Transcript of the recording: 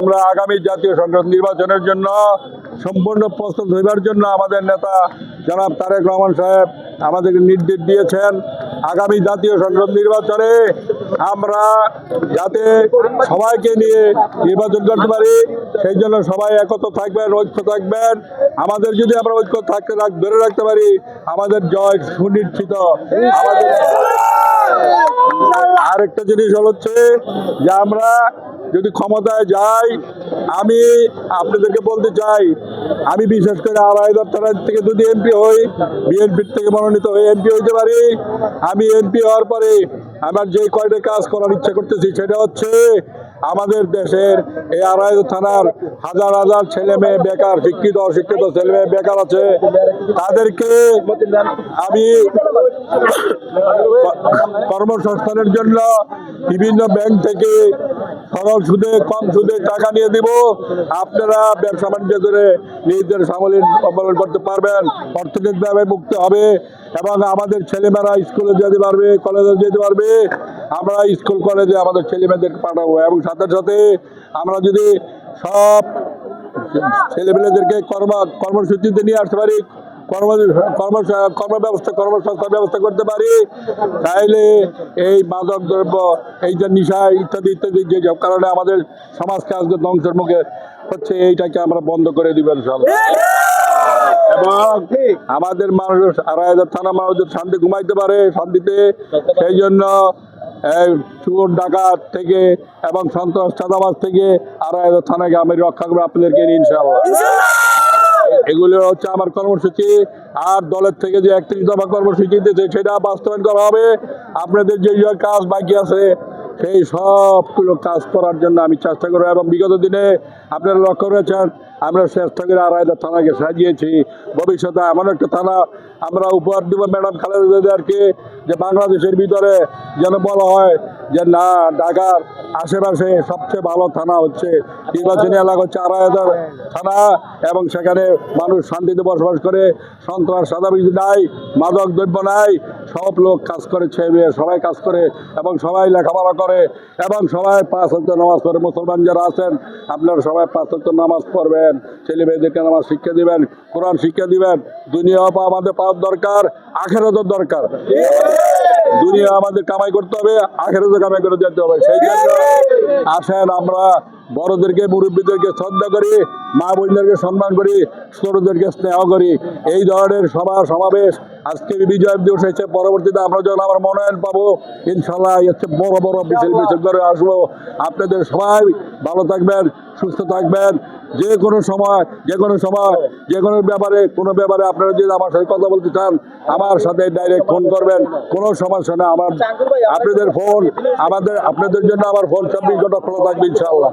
আমরা আগামী জাতীয় সংসদ নির্বাচনের জন্য সম্পূর্ণ প্রস্তুত হইবার জন্য আমাদের নেতা জনাব তারেক রহমান সাহেব আমাদেরকে নির্দেশ দিয়েছেন। আগামী জাতীয় সংসদ নির্বাচনে আমরা যাতে সবাইকে নিয়ে নির্বাচন করতে পারি, সেই জন্য সবাই একত্র থাকবেন, ঐক্য থাকবেন। আমাদের যদি আমরা ঐক্য থাকতে ধরে রাখতে পারি, আমাদের জয় সুনিশ্চিত। আমাদের আরেকটা জিনিস হচ্ছে যে আমরা যদি ক্ষমতায় যাই, আমি আপনাদেরকে বলতে চাই, আমি বিশেষ করে আড়াই থানা থেকে যদি এমপি হই, বিএনপির থেকে মনোনীত হয়ে এমপি হইতে পারি। আমি এমপি হওয়ার পরে আমার যে কয়টা কাজ করার ইচ্ছা করতেছি, সেটা হচ্ছে আমাদের দেশের এই আড়াই থানার হাজার হাজার ছেলে মেয়ে বেকার, শিক্ষিত, অশিক্ষিত ছেলে মেয়ে বেকার আছে। তাদেরকে আমি কর্মসংস্থানের জন্য বিভিন্ন ব্যাংক থেকে সরল সুদে, কম সুদে টাকা নিয়ে দিব। আপনারা ব্যবসা বাণিজ্য করে নিজেদের সামলিন অবলম্বন করতে পারবেন। অর্থনৈতিকভাবে মুক্ত হবে এবং আমাদের ছেলেমেয়েরা স্কুলে যেতে পারবে, কলেজে যেতে পারবে। আমরা স্কুল, কলেজে আমাদের ছেলেমেয়েদেরকে পাঠাবো এবং সাথে সাথে আমরা যদি সব ছেলেমেয়েদেরকে কর্ম, কর্মসূচিতে নিয়ে আসতে পারি কর্ম কর্ম কর্ম ব্যবস্থা কর্মসংস্থান ব্যবস্থা করতে পারি, তাইলে এই মাদক দ্রব্য, এই যে নিশা ইত্যাদি ইত্যাদি যে সব কারণে আমাদের সমাজকে আজকে ধ্বংসের মুখে হচ্ছে, এইটাকে আমরা বন্ধ করে দিবেন সব এবং আমাদের মানুষ আড়াই হাজার থানা মানুষ যাতে শান্তি ঘুমাইতে পারে শান্তিতে, সেই জন্য চোর, ডাকাত থেকে এবং সন্ত্রাস থেকে আড়াই হাজার থানাকে আমি রক্ষা করব, আপনাদেরকে নিয়ে ইনশাআল্লাহ। এগুলো হচ্ছে আমার কর্মসূচি। আর দলের থেকে যে একত্রিশ কর্মসূচি দিতে সেটা বাস্তবায়ন করা হবে। আপনাদের যে কাজ বাকি আছে সেই সবগুলো কাজ করার জন্য আমি চেষ্টা করব এবং বিগত দিনে আপনারা লক্ষ্য করেছেন, আমরা চেষ্টা করে আড়াইটা থানাকে সাজিয়েছি। ভবিষ্যতে এমন একটা থানা আমরা উপহার দিব ম্যাডাম খালেদাদেরকে যে বাংলাদেশের ভিতরে যেন বলা হয় যে না, ঢাকার আশেপাশে সবচেয়ে ভালো থানা হচ্ছে নির্বাচনী এলাকা হচ্ছে আড়াই হাজার থানা এবং সেখানে মানুষ শান্তিতে বসবাস করে, সন্ত্রাস সাদাবিজি নাই, মাদক দ্রব্য নাই সব লোক কাজ করে, ছেলে মেয়ে সবাই কাজ করে এবং সবাই লেখাপড়া করে এবং সবাই পাঁচ হক্ত নামাজ পড়ে। মুসলমান যারা আছেন, আপনারা সবাই পাঁচ হক্ত নামাজ পড়বেন। ছেলে মেয়েদেরকে নামাজ শিক্ষা দিবেন, কোরআন শিক্ষা দিবেন। দুনিয়া পা আমাদের পাওয়ার দরকার আখেরাতের দরকার। দুনিয়া আমাদের কামাই করতে হবে, আখেরাতে কামাই করে যেতে হবে, সেই জন্য আসেন আমরা বড়দেরকে, মুরব্বীদেরকে শ্রদ্ধা করি, মা বোনদেরকে সম্মান করি, ছোটদেরকে স্নেহ করি। এই ধরনের সভা সমাবেশ আজকে বিজয় দিবস এসে পরবর্তীতে আমরা যখন আমার মনোনয়ন পাবো ইনশাল্লাহ হচ্ছে বড় বড় মিছিল মিছিল করে আসব। আপনাদের সবাই ভালো থাকবেন, সুস্থ থাকবেন। যে কোনো সময়, যে কোনো সময়, যে কোনো ব্যাপারে কোনো ব্যাপারে আপনারা যদি আমার সাথে কথা বলতে চান, আমার সাথে ডাইরেক্ট ফোন করবেন। কোনো সমস্যা না আমার আপনাদের ফোন আমাদের আপনাদের জন্য আমার ফোন চব্বিশ ঘণ্টা খোলা থাকবে, ইনশাআল্লাহ।